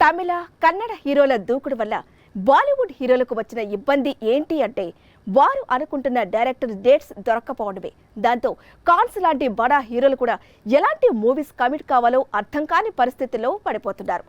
తమిళ కన్నడ హీరోల దూకుడు వల్ల బాలీవుడ్ హీరోలకు వచ్చిన ఇబ్బంది ఏంటి అంటే వారు అనుకుంటున్న డైరెక్టర్ డేట్స్ దొరక్కపోవడమే. దాంతో కాన్స్ లాంటి బడా హీరోలు కూడా ఎలాంటి మూవీస్ కమిట్ కావాలో అర్థం కాని పరిస్థితుల్లో పడిపోతున్నారు.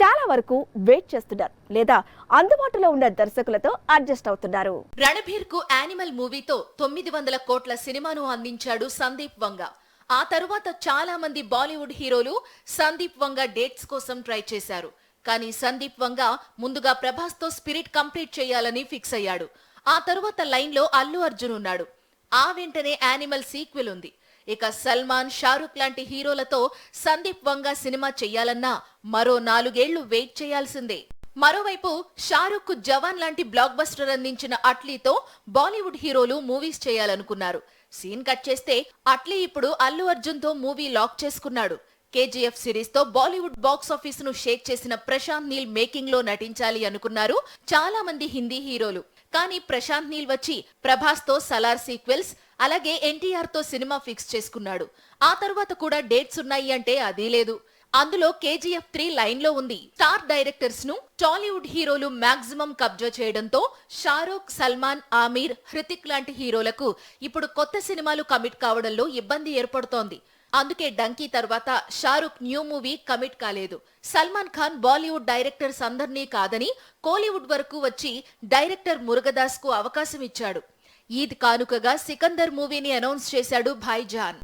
చాలా వరకు వెయిట్ చేస్తున్నారు లేదా అందుబాటులో ఉన్న దర్శకులతో అడ్జస్ట్ అవుతున్నారు. రణబీర్కు యానిమల్ మూవీతో తొమ్మిది వందల కోట్ల సినిమాను అందించాడు సందీప్ వంగ. ఆ తరువాత చాలా మంది బాలీవుడ్ హీరోలు సందీప్ వంగ డేట్స్ కోసం ట్రై చేశారు. కానీ సందీప్ వంగ ముందుగా ప్రభాస్తో స్పిరిట్ కంప్లీట్ చేయాలని ఫిక్స్ అయ్యాడు. ఆ తరువాత లైన్లో అల్లు అర్జున్ ఉన్నాడు. ఆ వెంటనే యానిమల్ సీక్వెల్ ఉంది. ఇక సల్మాన్ షారుఖ్ లాంటి హీరోలతో సందీప్ వంగ సినిమా చెయ్యాలన్నా మరో నాలుగేళ్ళు వెయిట్ చేయాల్సిందే. మరోవైపు షారుఖ్కు జవాన్ లాంటి బ్లాక్ బస్టర్ అందించిన అట్లీతో బాలీవుడ్ హీరోలు మూవీస్ చేయాలనుకున్నారు. సీన్ కట్ చేస్తే అట్లీ ఇప్పుడు అల్లు అర్జున్తో మూవీ లాక్ చేసుకున్నాడు. కేజీఎఫ్ సిరీస్తో బాలీవుడ్ బాక్స్ ఆఫీస్ను షేక్ చేసిన ప్రశాంత్ నీల్ మేకింగ్లో నటించాలి అనుకున్నారు చాలా మంది హిందీ హీరోలు. కానీ ప్రశాంత్ నీల్ వచ్చి ప్రభాస్తో సలార్ సీక్వెల్స్ అలాగే ఎన్టీఆర్తో సినిమా ఫిక్స్ చేసుకున్నాడు. ఆ తర్వాత కూడా డేట్స్ ఉన్నాయి అంటే అదీ లేదు. అందులో కేజీఎఫ్ త్రీ లైన్లో ఉంది. స్టార్ డైరెక్టర్స్ను టాలీవుడ్ హీరోలు మాక్సిమం కబ్జా చేయడంతో షారూక్ సల్మాన్ ఆమీర్ హృతిక్ లాంటి హీరోలకు ఇప్పుడు కొత్త సినిమాలు కమిట్ కావడంలో ఇబ్బంది ఏర్పడుతోంది. అందుకే డంకీ తర్వాత షారుఖ్ న్యూ మూవీ కమిట్ కాలేదు. సల్మాన్ ఖాన్ బాలీవుడ్ డైరెక్టర్స్ అందర్నీ కాదని కోలీవుడ్ వరకు వచ్చి డైరెక్టర్ మురుగదాస్కు అవకాశం ఇచ్చాడు. ఈద్ కానుకగా సికందర్ మూవీని అనౌన్స్ చేశాడు భాయ్జాన్.